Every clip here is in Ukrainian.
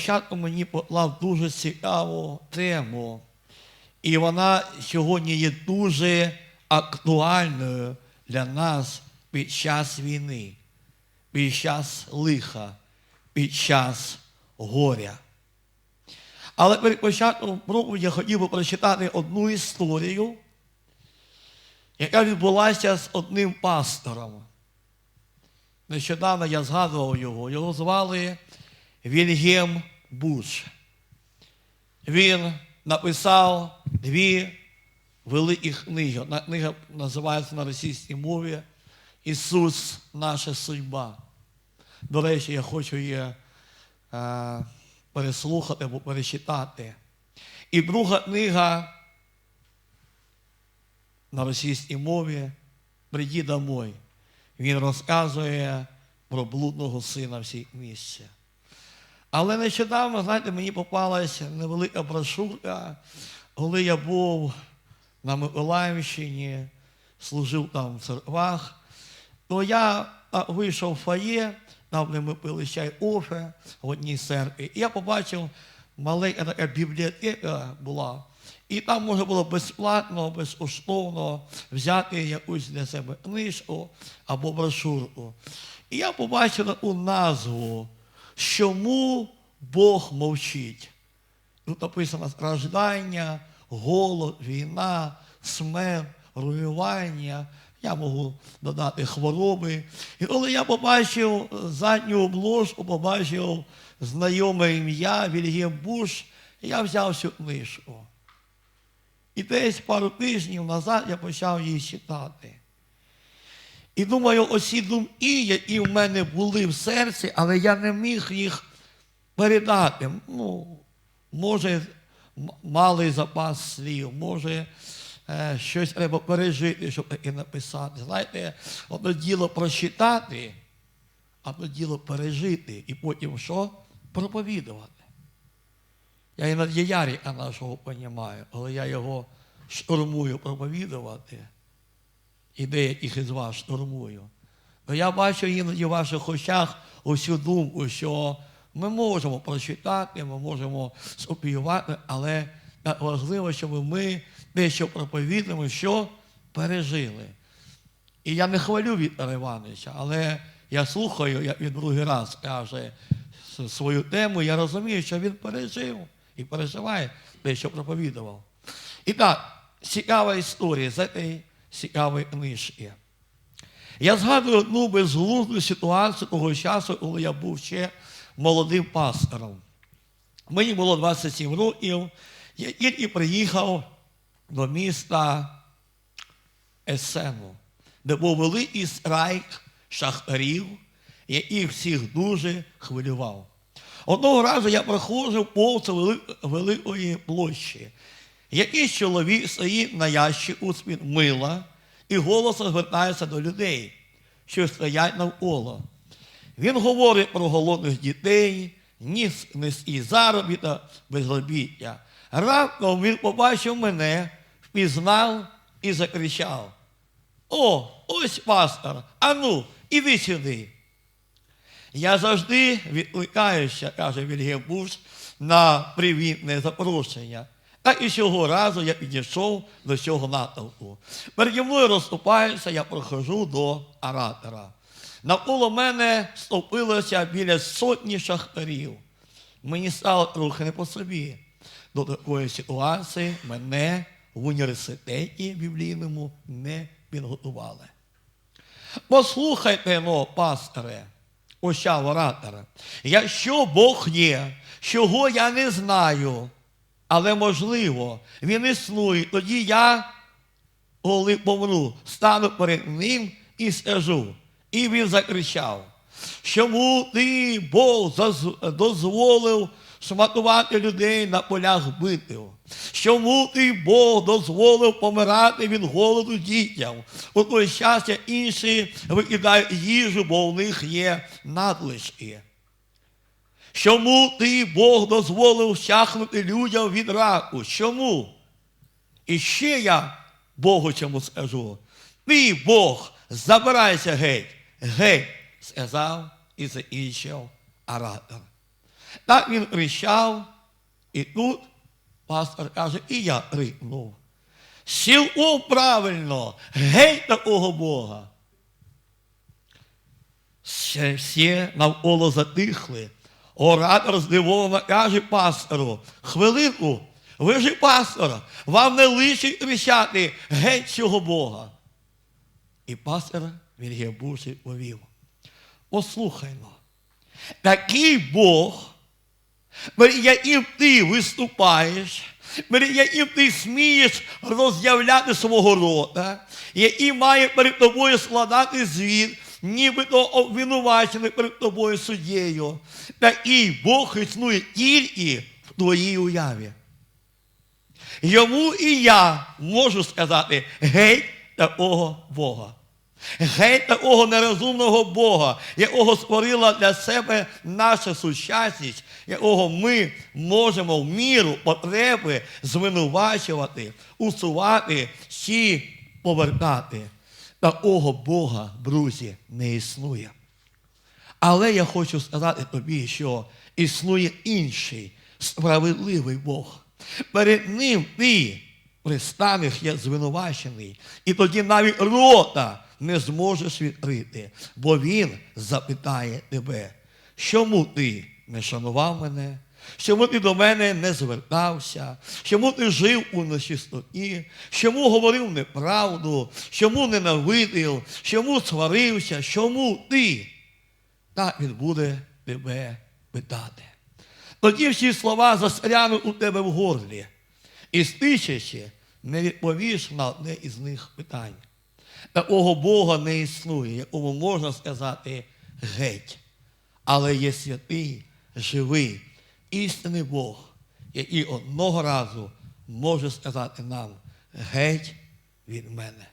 Спочатку мені поклав дуже цікаву тему, і вона сьогодні є дуже актуальною для нас під час війни, під час лиха, під час горя. Але перед початком проповіді я хотів би прочитати одну історію, яка відбулася з одним пастором. Нещодавно я згадував його. Його звали Вільгем Буш. Він написав дві великі книги. Одна книга називається на російській мові Ісус, наша судьба. До речі, я хочу її е, переслухати або перечитати. І друга книга на російській мові Приді домой. Він розказує про блудного сина в цій місці. Але нещодавно, знаєте, мені попалася невелика брошурка, коли я був на Миколаївщині, служив там в церквах, то я вийшов в фоє, там де ми пили чай офе в одній церкві, і я побачив маленька така бібліотека була. І там можна було безплатно, безкоштовно взяти якусь для себе книжку або брошурку. І я побачив таку назву Чому Бог мовчить? Тут написано страждання, голод, війна, смерть, руйнування. Я можу додати хвороби. І коли я побачив задню обложку, побачив знайоме ім'я Вільгем Буш, я взяв цю книжку. І десь пару тижнів назад я почав її читати. І думаю, оці думки, які в мене були в серці, але я не міг їх передати. Ну, може, малий запас слів, може, е, щось треба пережити, щоб таке написати. Знаєте, одне діло прочитати, а одне діло пережити і потім що? Проповідувати. Я іноді Яріка нашого понімаю, але я його штурмую проповідувати і деяких із вас штурмую. То я бачу іноді в ваших очах усю думку, що ми можемо прочитати, ми можемо скопіювати, але важливо, щоб ми те, що проповідуємо, що пережили. І я не хвалю Віктора Івановича, але я слухаю, як він другий раз каже свою тему, я розумію, що він пережив і переживає те, що проповідував. І так, цікава історія цієї цікавої книжки. Я згадую одну безглузду ситуацію того часу, коли я був ще молодим пастором. Мені було 27 років, я тільки приїхав до міста Есену, де був великий страйк шахтарів, який всіх дуже хвилював. Одного разу я проходжу повз великої площі. Якийсь чоловік стоїть на ящику з-під мила і голосом звертається до людей, що стоять навколо. Він говорить про голодних дітей, ніс низький заробіток, безробіття. Раптом він побачив мене, впізнав і закричав: О, ось пастор, ану, іди сюди. Я завжди відкликаюся, каже Вільгем Буш, на привітне запрошення. Так і цього разу я підійшов до цього натовпу. Переді мною розступаюся, я проходжу до оратора. Навколо мене стовпилося біля сотні шахтарів. Мені стало трохи не по собі. До такої ситуації мене в університеті біблійному не підготували. Послухайте, ну, пасторе, оща оратора, якщо Бог є, чого я не знаю, але можливо, він існує, тоді я, коли помру, стану перед ним і скажу. І він закричав, чому ти, Бог, дозволив шматувати людей на полях битв? Чому ти, Бог, дозволив помирати від голоду дітям? У той час інші викидають їжу, бо у них є надлишки. Чому ти, Бог, дозволив щахнути людям від раку? Чому? І ще я Богу чому скажу. Ти, Бог, забирайся геть, геть, сказав і закінчив оратор. Так він кричав, і тут пастор каже, і я крикнув. Сіло правильно, геть такого Бога. Ще навколо затихли. Оратор здивовано каже пастору, хвилинку, ви ж пастор, вам не личить кричати геть цього Бога. І пастор Вільгебус відповів, послухайно, такий Бог, яким ти виступаєш, яким ти смієш роз'являти свого рота, який має перед тобою складати звіт, нібито обвинувачений перед тобою суддєю. Такий Бог існує тільки в твоїй уяві. Йому і я можу сказати геть такого Бога. Геть такого нерозумного Бога, якого створила для себе наша сучасність, якого ми можемо в міру потреби звинувачувати, усувати чи повертати. Такого Бога, друзі, не існує. Але я хочу сказати тобі, що існує інший справедливий Бог. Перед ним ти пристанеш як звинувачений, і тоді навіть рота не зможеш відкрити, бо він запитає тебе, чому ти не шанував мене? Чому ти до мене не звертався? Чому ти жив у нечистоті? Чому говорив неправду? Чому ненавидив? Чому сварився? Чому ти? Так він буде тебе питати. Тоді всі слова застрянуть у тебе в горлі. І стичачи, не відповіш на одне із них питань. Такого Бога не існує, якому можна сказати геть. Але є святий, живий, істинний Бог, який одного разу може сказати нам геть від мене.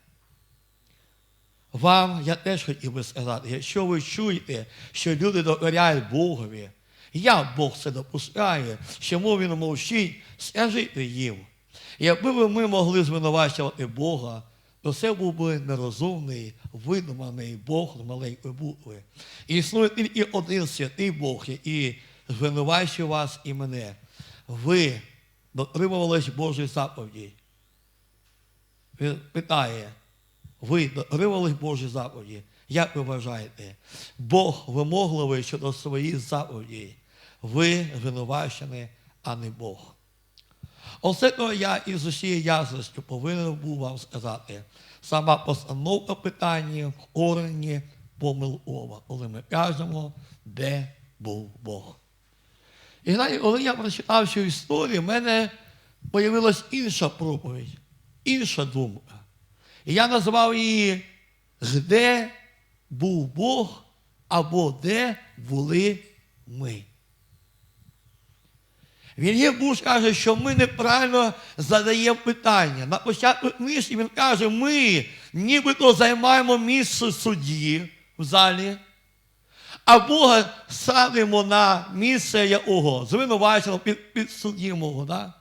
Вам я теж хотів би сказати, якщо ви чуєте, що люди довіряють Богові, як Бог це допускає, чому Він мовчить, скажіть їм. Якби ми могли звинувачувати Бога, то це був би нерозумний, видуманий Бог маленької букви. Існує тільки один святий Бог, який звинувачує вас і мене. Ви дотримувались Божої заповіді. Він питає, ви дотримувались Божої заповіді. Як ви вважаєте? Бог вимогливий щодо своїх заповідей. Ви звинувачені, а не Бог. Оце то я із усією ясністю повинен був вам сказати. Сама постановка питання в корені помилкова, коли ми кажемо, де був Бог. І знаєте, коли я прочитав цю історію, в мене з'явилася інша проповідь, інша думка. І я назвав її Де був Бог або де були ми. Він Буш каже, що ми неправильно задаємо питання. На початку книжки він каже, ми нібито займаємо місце судді в залі, а Бога садимо на місце якого, звинуваченого під, підсудімого. Да?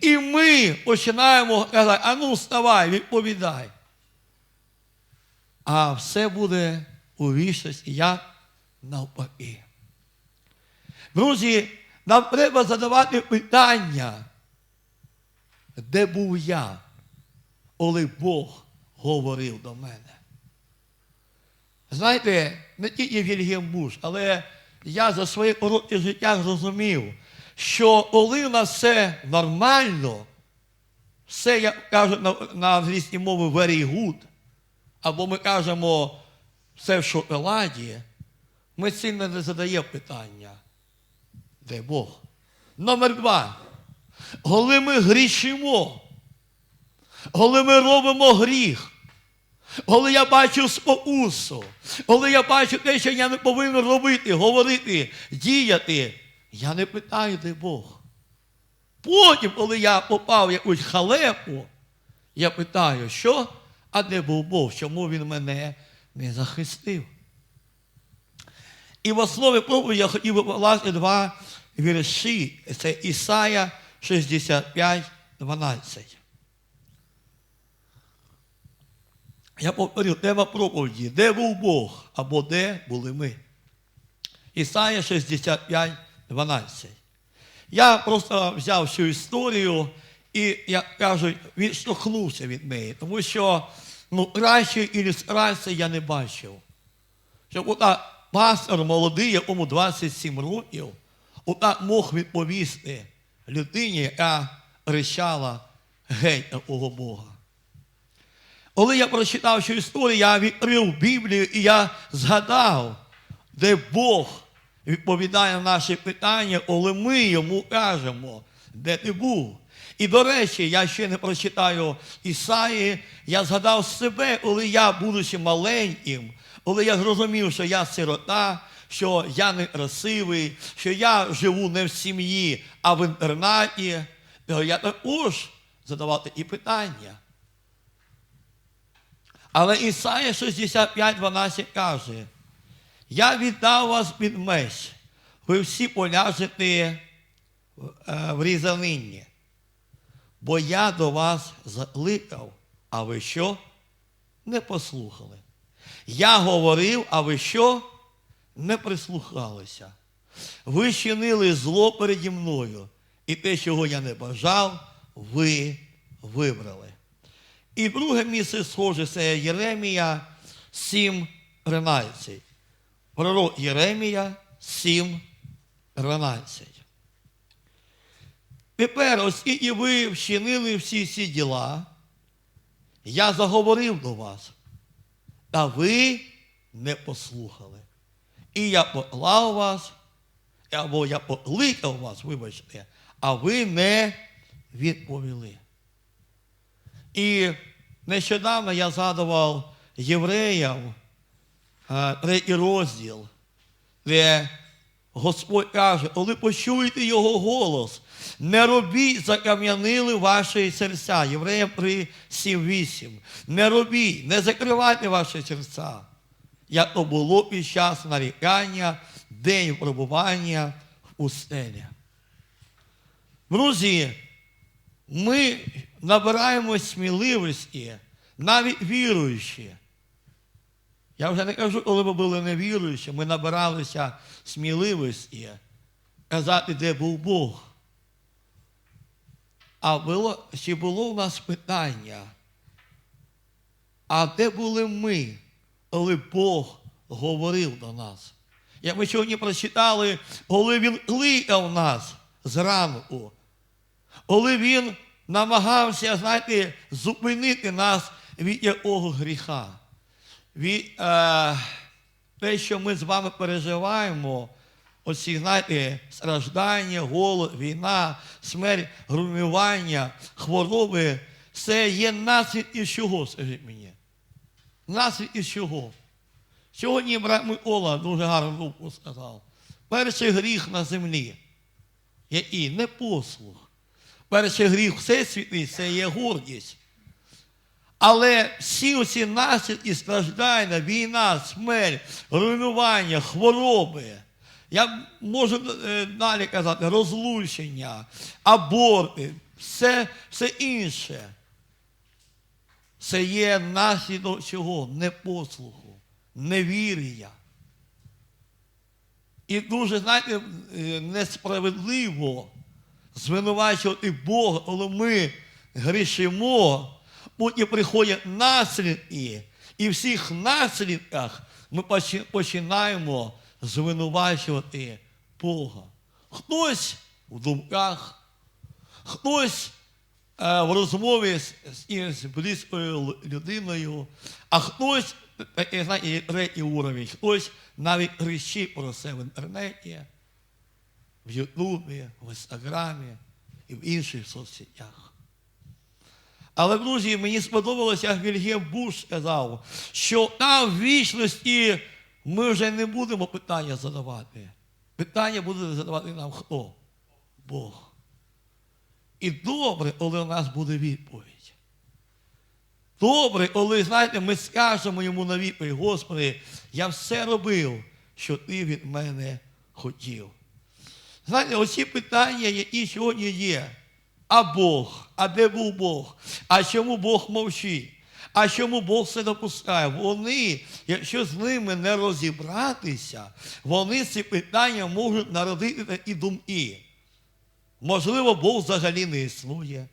І ми починаємо казати, а ну вставай, відповідай. А все буде у вічності, як навпаки. Друзі, нам треба задавати питання, де був я, коли Бог говорив до мене. Знаєте, не тільки Вільгем Буш, але я за своє коротке життя зрозумів, що коли у нас все нормально, все, як кажуть на, на англійській мові, very good, або ми кажемо все в шоколаді, ми сильно не задаємо питання. Де Бог? Номер два. Коли ми грішимо, коли ми робимо гріх, коли я бачу спокусу, коли я бачу те, що я не повинен робити, говорити, діяти, я не питаю, де Бог. Потім, коли я попав в якусь халепу, я питаю, що? А де був Бог? Чому він мене не захистив? І в основі проповіді я хотів би покласти два вірші. Це Ісая 65, 12. Я повторю, тема проповіді, де був Бог або де були ми. Ісая 65, 12. Я просто взяв цю історію і, як кажуть, відштовхнувся від неї, тому що ну, кращої ілюстрації я не бачив. Щоб отак пастор молодий, якому 27 років, отак мог відповісти людині, яка рішала геть такого Бога. Коли я прочитав цю історію, я відкрив Біблію і я згадав, де Бог відповідає на наші питання, коли ми йому кажемо, де ти був. І до речі, я ще не прочитаю Ісаї, я згадав себе, коли я, будучи маленьким, коли я зрозумів, що я сирота, що я не красивий, що я живу не в сім'ї, а в інтернаті, то я також задавав такі питання. Але Ісая 65, 12 каже, я віддав вас під меч, ви всі поляжете е, в різанині, бо я до вас закликав, а ви що? Не послухали. Я говорив, а ви що? Не прислухалися. Ви чинили зло переді мною, і те, чого я не бажав, ви вибрали. І друге місце схоже, це Єремія 7.13. Пророк Єремія 7.13. Тепер, оскільки ви вчинили всі ці діла, я заговорив до вас, та ви не послухали. І я поклав вас, або я покликав вас, вибачте, а ви не відповіли. І нещодавно я згадував євреям е, третій розділ, де Господь каже, коли почуєте його голос, не робіть, закам'янили ваші серця. Євреям 3, 7, 8. Не робіть, не закривайте ваші серця, як то було під час нарікання, день пробування в пустелі. Друзі, ми набираємо сміливості, навіть віруючі. Я вже не кажу, коли ми були невіруючі, ми набиралися сміливості казати, де був Бог. А було, чи було у нас питання, а де були ми, коли Бог говорив до нас? Як ми сьогодні прочитали, коли Він кликав нас зранку, коли Він намагався, знаєте, зупинити нас від якого гріха. Від е, те, що ми з вами переживаємо, оці, знаєте, страждання, голод, війна, смерть, грумівання, хвороби, це є наслідок із чого, скажіть мені? Наслідок із чого? Сьогодні брат Микола дуже гарну думку сказав. Перший гріх на землі, який не послух. Перший гріх всесвітний це є гордість. Але всі оці наслідки страждання, війна, смерть, руйнування, хвороби. Я можу е, далі казати, розлучення, аборти, все, все інше. Це є наслідок чого? Непослуху, невір'я. І дуже, знаєте, е, несправедливо звинувачувати Бога, коли ми грішимо, потім приходять наслідки, і в всіх наслідках ми починаємо звинувачувати Бога. Хтось в думках, хтось е, в розмові з, з, близькою людиною, а хтось, е, знаєте, третій уровень, хтось навіть кричить про це в інтернеті в Ютубі, в Інстаграмі і в інших соцсетях. Але, друзі, мені сподобалося, як Вільгем Буш сказав, що там в вічності ми вже не будемо питання задавати. Питання буде задавати нам хто? Бог. І добре, коли у нас буде відповідь. Добре, коли, знаєте, ми скажемо йому на відповідь, Господи, я все робив, що ти від мене хотів. Знаєте, оці питання, які сьогодні є. А Бог, а де був Бог? А чому Бог мовчить? А чому Бог це допускає? Вони, якщо з ними не розібратися, вони ці питання можуть народити такі думки. Можливо, Бог взагалі не існує.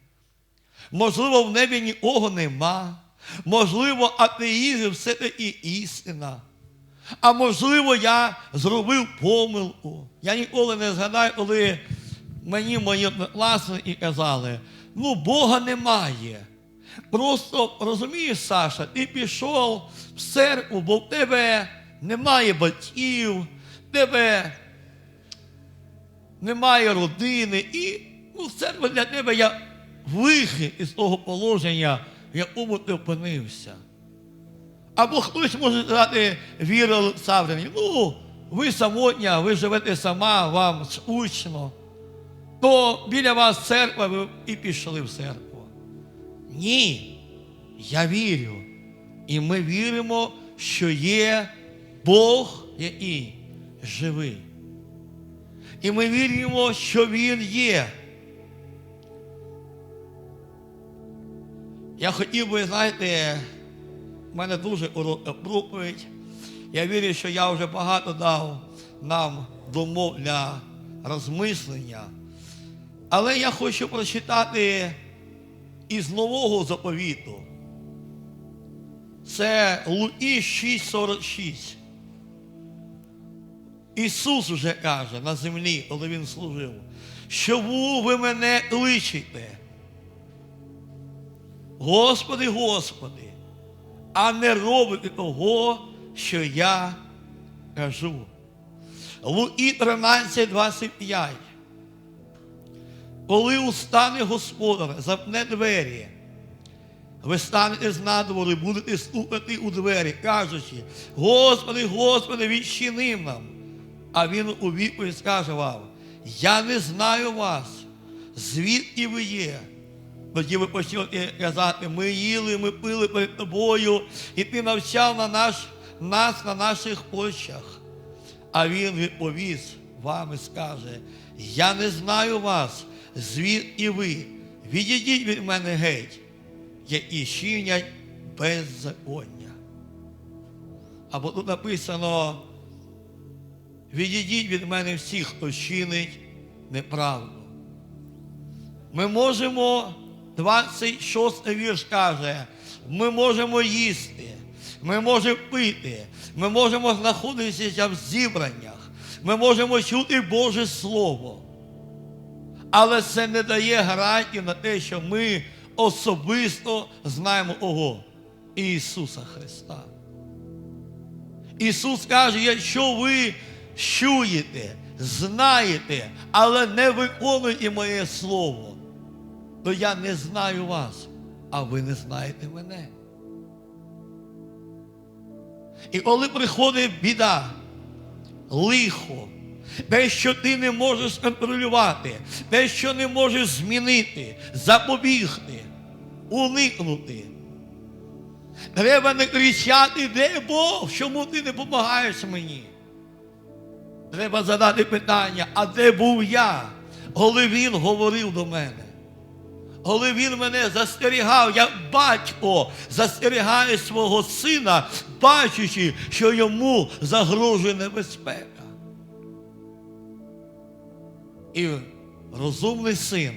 Можливо, в небі нікого нема. Можливо, атеїзм все-таки істина. А можливо, я зробив помилку. Я ніколи не згадаю, коли мені мої однокласники казали, ну Бога немає. Просто розумієш, Саша, ти пішов в церкву, бо в тебе немає батьків, в тебе немає родини, і ну, церква для тебе як вихід із того положення, в якому ти опинився. Або хтось може сказати Віра Олександрівні, ну, ви самотня, ви живете сама, вам скучно, то біля вас церква, ви і пішли в церкву. Ні, я вірю. І ми віримо, що є Бог, який живий. І ми віримо, що Він є. Я хотів би, знаєте, в мене дуже коротка проповідь. Я вірю, що я вже багато дав нам думок для розмислення. Але я хочу прочитати із нового заповіту. Це Луї 6,46. Ісус вже каже на землі, коли Він служив, що ви мене кличете. Господи, Господи, а не робите того, що я кажу. Луї 13, 25. Коли устане Господар, запне двері, ви станете з надвору будете стукати у двері, кажучи, Господи, Господи, відчини нам. А він у відповідь скаже вам, я не знаю вас, звідки ви є. Тоді ви почнете казати, ми їли, ми пили перед тобою, і ти навчав на наш, нас на наших площах. А він відповість вам і скаже, я не знаю вас, звідки ви. Відійдіть від мене геть, які чинять беззаконня. Або тут написано, відійдіть від мене всіх, хто чинить неправду. Ми можемо, 26 вірш каже, ми можемо їсти, ми можемо пити, ми можемо знаходитися в зібраннях, ми можемо чути Боже Слово. Але це не дає гарантії на те, що ми особисто знаємо Ого Ісуса Христа. Ісус каже, якщо ви чуєте, знаєте, але не виконуєте моє Слово, то я не знаю вас, а ви не знаєте мене. І коли приходить біда, лихо, те, що ти не можеш контролювати, те, що не можеш змінити, запобігти, уникнути. Треба не кричати, де Бог, чому ти не допомагаєш мені? Треба задати питання, а де був я, коли він говорив до мене? Коли він мене застерігав, як батько застерігає свого сина, бачачи, що йому загрожує небезпека. І розумний син,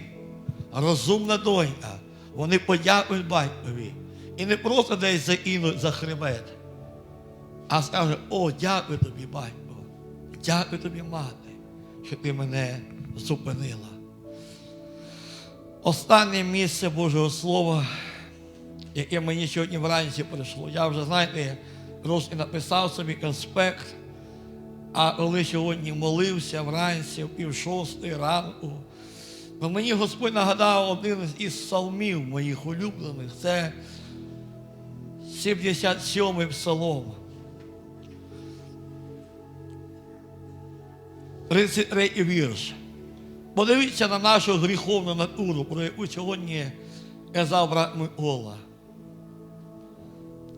розумна донька, вони подякують батькові. І не просто десь закинуть за хребет, а скаже, о, дякую тобі, батько. Дякую тобі, мати, що ти мене зупинила. Останнє місце Божого Слова, яке мені сьогодні вранці прийшло. Я вже, знаєте, трошки написав собі конспект, а коли сьогодні молився вранці, в пів шостої ранку, то мені Господь нагадав один із псалмів моїх улюблених. Це 77-й псалом. 33 вірш. Подивіться на нашу гріховну натуру, про яку сьогодні казав брат Микола.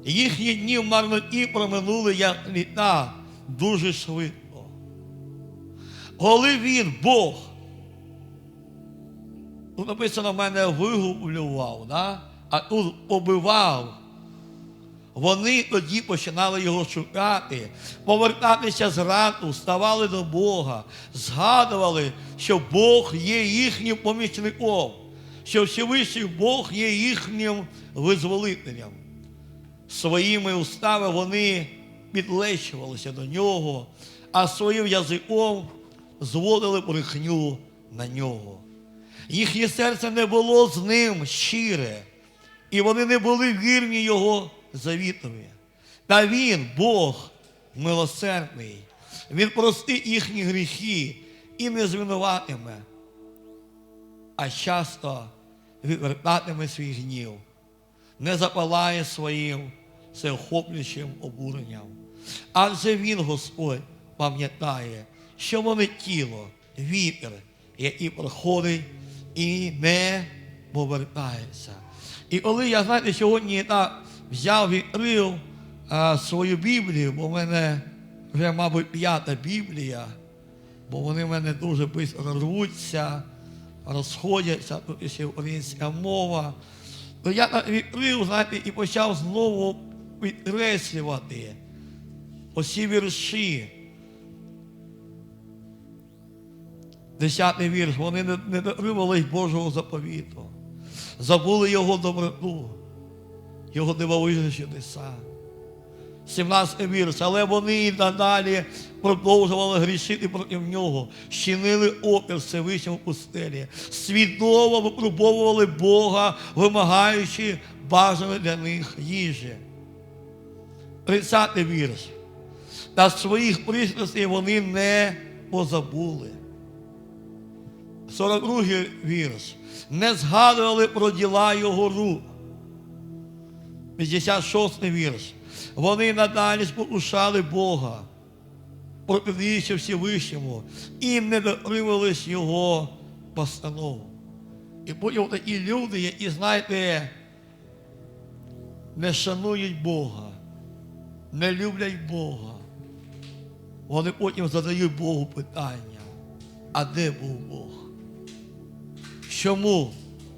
Їхні дні в марноті проминули як літа дуже швидко. Коли він, Бог, тут написано, мене вигублював, да? а тут побивав Вони тоді починали його шукати, повертатися з ранку, ставали до Бога, згадували, що Бог є їхнім помічником, що Всевишній Бог є їхнім визволителем. Своїми устами вони підлещувалися до нього, а своїм язиком зводили брехню на нього. Їхнє серце не було з ним щире, і вони не були вірні Його завітові. Та Він, Бог, милосердний, Він простить їхні гріхи і не звинуватиме, а часто відвертатиме свій гнів, не запалає своїм всеохоплюючим обуренням. Адже Він, Господь, пам'ятає, що вони тіло, вітер, який проходить і не повертається. І коли я, знаєте, сьогодні так взяв відкрив а, свою Біблію, бо в мене вже, мабуть, п'ята Біблія, бо вони в мене дуже швидко рвуться, розходяться, тут ще українська мова. То я так відкрив, знаєте, і почав знову підкреслювати оці вірші. Десятий вірш, вони не, дотримувались Божого заповіту, забули Його доброту, Його дивовижні чудеса. 17 вірш, але вони і надалі продовжували грішити проти нього, щинили опір Всевишньому пустелі, свідомо випробовували Бога, вимагаючи бажаної для них їжі. 30 вірш. Та своїх пристрастей вони не позабули. 42 вірш. Не згадували про діла його рук. 56 вірш. Вони надалі спокушали Бога, протидіючи Всевишньому, і не дотримувались Його постанов. І потім такі люди, які, знаєте, не шанують Бога, не люблять Бога. Вони потім задають Богу питання, а де був Бог? Чому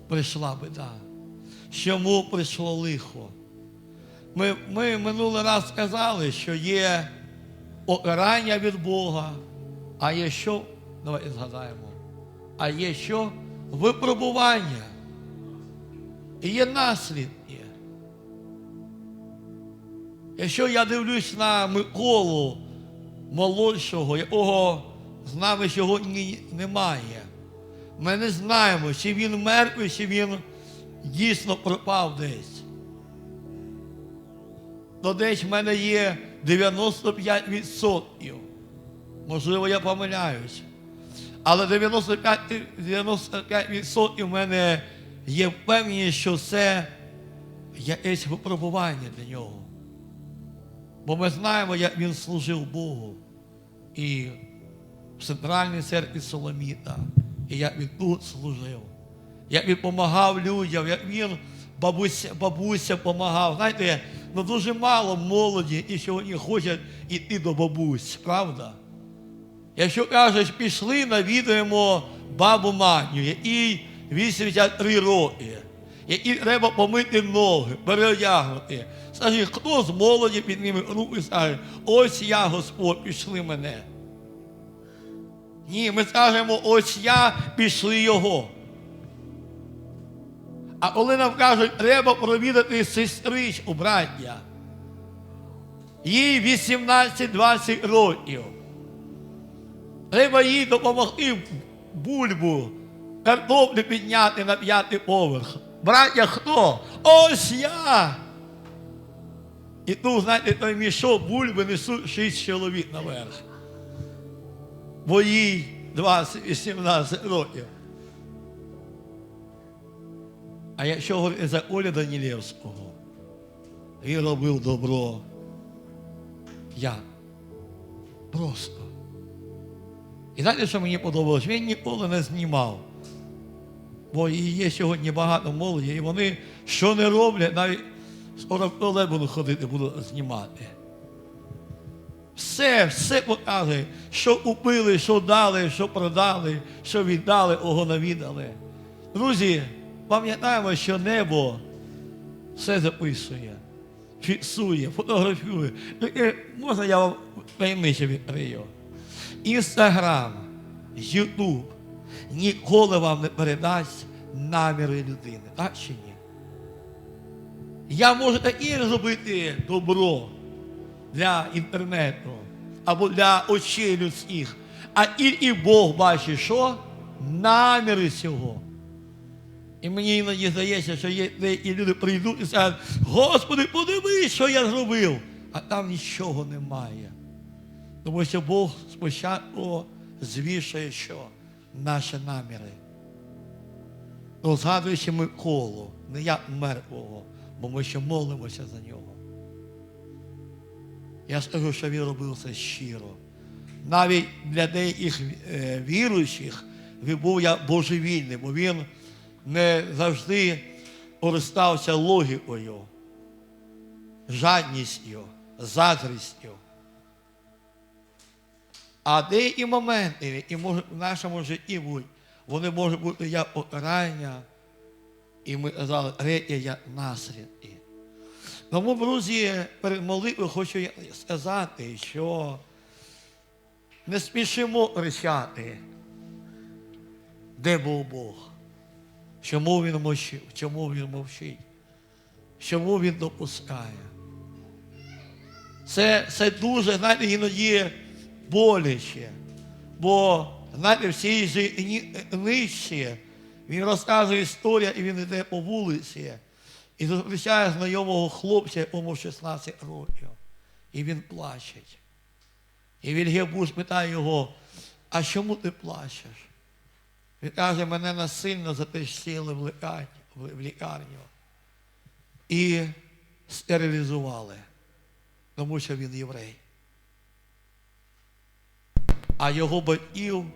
прийшла біда? Чому прийшло лихо? Ми, ми минулий раз сказали, що є покарання від Бога, а є що? Давайте згадаємо. А є що? Випробування. І є наслідки. Якщо я дивлюсь на Миколу молодшого, якого з нами сьогодні немає, ми не знаємо, чи він мертвий, чи він дійсно пропав десь. То десь в мене є 95%. Можливо, я помиляюсь. Але 95%, 95% в мене є впевненість, що це якесь випробування для нього. Бо ми знаємо, як він служив Богу. І в центральній церкві Соломіта, і як він тут служив, як він допомагав людям, як він бабуся, бабуся допомагав. Знаєте, ну дуже мало молоді і сьогодні хочуть йти до бабусь, правда? Якщо кажуть, пішли, навідуємо бабу Маню, якій 83 роки, якій треба помити ноги, переодягнути. Скажи, хто з молоді підніме руку і скаже, ось я, Господь, пішли мене. Ні, ми скажемо, ось я пішли його. А коли нам кажуть, треба провідати сестричку, браття, їй 18-20 років. Треба їй допомогти бульбу, картоплю підняти на п'ятий поверх. Браття, хто? Ось я. І тут, знаєте, той мішок бульби несуть шість чоловік наверх. Бо їй 20-18 років. А якщо говорити за Оля Данілєвського, він робив добро. Як? Просто. І знаєте, що мені подобалось? Він ніколи не знімав. Бо є сьогодні багато молоді, і вони що не роблять, навіть скоро в будуть ходити, будуть знімати. Все, все показує, що купили, що дали, що продали, що віддали, кого навідали. Друзі, пам'ятаємо, що небо все записує. фіксує, фотографує. Таке, Можна я вам таємниче відкрию? Інстаграм, Ютуб ніколи вам не передасть наміри людини, так чи ні? Я можу таке зробити добро для інтернету або для очей людських, а тільки Бог бачить, що наміри цього. І мені іноді здається, що є деякі люди прийдуть і скажуть, Господи, подивись, що я зробив. А там нічого немає. Тому що Бог спочатку звішує, що наші наміри. Ну, згадуючи Миколу, не як мертвого, бо ми ще молимося за нього. Я скажу, що він робив це щиро. Навіть для деяких е, віруючих він був як божевільний, бо він не завжди користався логікою, жадністю, заздрістю. А деякі моменти, які можуть в нашому житті бути, вони можуть бути як покарання, і ми казали, третє як наслідки. Тому, друзі, перед молитвою хочу сказати, що не спішимо кричати, де був Бог, чому Він мовчив, чому Він мовчить, чому Він допускає. Це, це дуже, знаєте, іноді боляче. Бо, знаєте, в цій нижчі він розказує історію, і він йде по вулиці і зустрічає знайомого хлопця, якому 16 років. І він плаче. І Вільгебус питає його, а чому ти плачеш? Він каже, мене насильно затащили в лікарню, в лікарню і стерилізували, тому що він єврей. А його батьків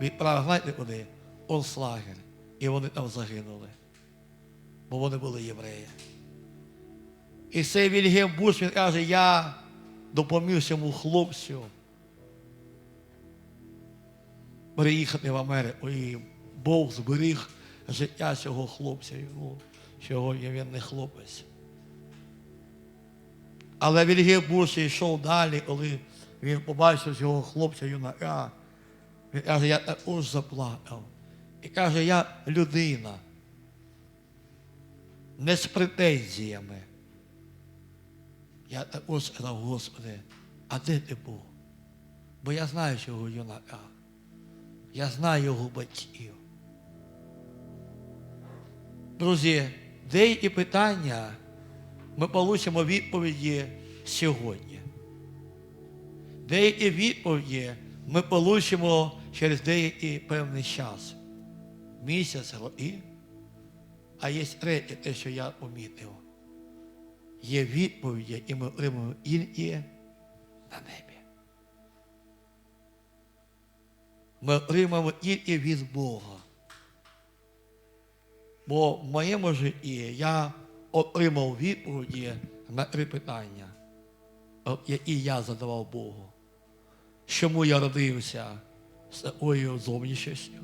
відправили, знаєте куди? Концлагер. І вони там загинули. Бо вони були євреї. І цей Вільгем Буш, він каже, я допоміг цьому хлопцю переїхати в Америку. І Бог зберіг життя цього хлопця. Ну, сьогодні він не хлопець. Але Вільгем Буш йшов далі, коли він побачив цього хлопця юнака. Він каже, я також заплакав. І каже, я людина. Не з претензіями. Я також сказав, Господи, а де ти був? Бо я знаю цього юнака. Я знаю його батьків. Друзі, деякі питання ми получимо відповіді сьогодні. Деякі відповіді ми получимо через деякий певний час. Місяць, роки. А є третє, те, що я помітив. Є відповіді, які ми отримуємо тільки на небі. Ми отримаємо тільки від Бога. Бо в моєму житті я отримав відповіді на три питання, які я задавав Богу. Чому я родився з такою зовнішністю?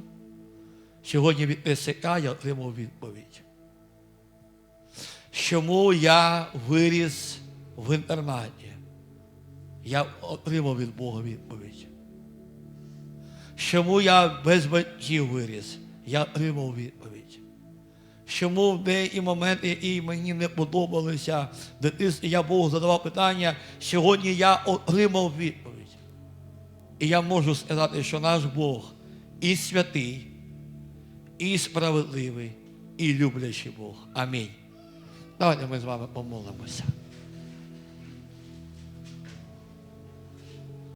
Сьогодні від СК я отримав відповідь. Чому я виріс в інтернаті? Я отримав від Бога відповідь. Чому я без батьків виріс? Я отримав відповідь. Чому в деякі моменти, які мені не подобалися, дитинстві я Богу задавав питання, сьогодні я отримав відповідь. І я можу сказати, що наш Бог і святий, і справедливий, і люблячий Бог. Амінь. Давайте ми з вами помолимося.